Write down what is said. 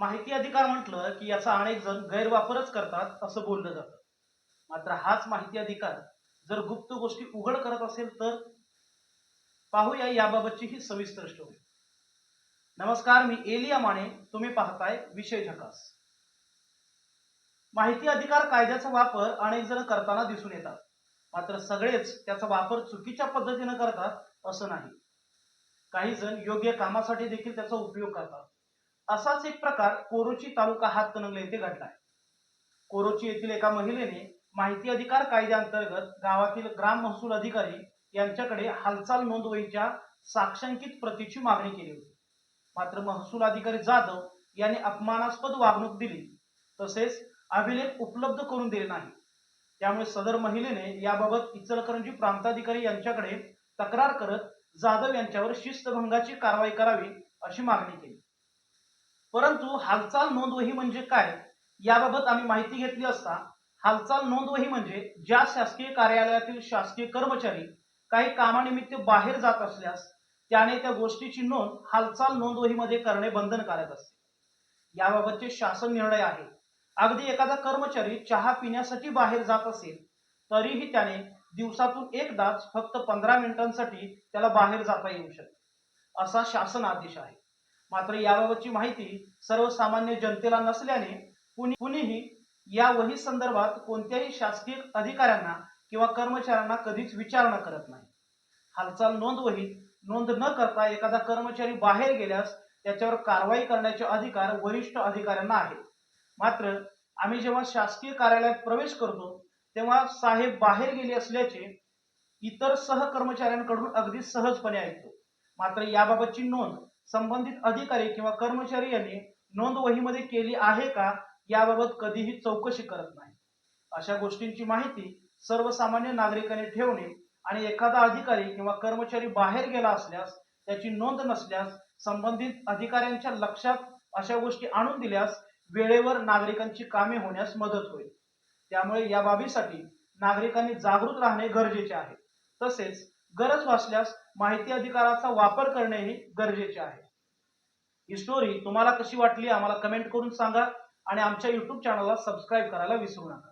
माहिती अधिकार म्हटलं की याचा अनेक जण गैरवापरच करतात असं बोललं जातं. मात्र हाच माहिती अधिकार जर गुप्त गोष्टी उघड करत असेल तर पाहूया याबाबतची ही सविस्तर स्टोरी नमस्कार मी एलिया माने. तुम्ही पाहताय विषय झकास. माहिती अधिकार कायद्याचा वापर अनेक जण करताना दिसून येतात. मात्र सगळेच त्याचा वापर चुकीच्या पद्धतीने करतात असं नाही. काही जण योग्य कामासाठी देखील त्याचा उपयोग करतात. असाच एक प्रकार कोरोची तालुका हातकणंगले येथे घडलाय कोरोची येथील एका महिलेने माहिती अधिकार कायद्याअंतर्गत गावातील ग्राम महसूल अधिकारी यांच्याकडे हालचाल नोंदवहीच्या साक्षांकित प्रतीची मागणी केली होती. मात्र महसूल अधिकारी जाधव यांनी अपमानास्पद वागणूक दिली तसेच अभिलेख उपलब्ध करून दिले नाही. त्यामुळे सदर महिलेने याबाबत इचलकरंजी प्रांताधिकारी यांच्याकडे तक्रार करत जाधव यांच्यावर शिस्तभंगाची कारवाई करावी अशी मागणी केली. परंतु हालचाल नोंदवही म्हणजे काय याबाबत आम्ही माहिती घेतली असता हालचाल नोंदवही म्हणजे ज्या शासकीय कार्यालयातील शासकीय कर्मचारी काही कामानिमित्त बाहेर जात असल्यास त्याने त्या गोष्टीची नोंद हालचाल नोंदवहीमध्ये करणे बंधनकारक असते. याबाबतचे शासन निर्णय आहे. अगदी एखादा कर्मचारी चहा पिण्यासाठी बाहेर जात असेल तरीही त्याने दिवसातून एकदाच फक्त पंधरा मिनिटांसाठी त्याला बाहेर जाता येऊ शकते असा शासन आदेश आहे. मात्र याबाबतची माहिती सर्वसामान्य जनतेला नसल्याने कुणीही या वही संदर्भात कोणत्याही शासकीय अधिकाऱ्यांना किंवा कर्मचाऱ्यांना कधीच विचारणा करत नाही. हालचाल नोंद वहीत नोंद न करता एखादा कर्मचारी बाहेर गेल्यास त्याच्यावर कारवाई करण्याचे अधिकार वरिष्ठ अधिकाऱ्यांना आहेत. मात्र आम्ही जेव्हा शासकीय कार्यालयात प्रवेश करतो तेव्हा साहेब बाहेर गेले असल्याचे इतर सहकर्मचाऱ्यांकडून अगदी सहजपणे ऐकतो. मात्र याबाबतची नोंद संबंधित अधिकारी किंवा कर्मचारी यांनी नोंद वहीमध्ये केली आहे का याबाबत कधीही चौकशी करत नाही. अशा गोष्टींची माहिती सर्वसामान्य नागरिकांनी ठेवणे आणि एखादा अधिकारी किंवा कर्मचारी बाहेर गेला असल्यास त्याची नोंद नसल्यास संबंधित अधिकाऱ्यांच्या लक्षात अशा गोष्टी आणून दिल्यास वेळेवर नागरिकांची कामे होण्यास मदत होईल. त्यामुळे या बाबीसाठी नागरिकांनी जागृत राहणे गरजेचे आहे. तसेच गरज भासल्यास माहिती अधिकाराचा वापर करणेही गरजेचे आहे. ही स्टोरी तुम्हाला कशी वाटली आम्हाला कमेंट करून सांगा आणि आमच्या युट्यूब चॅनलला सबस्क्राईब करायला विसरू नका.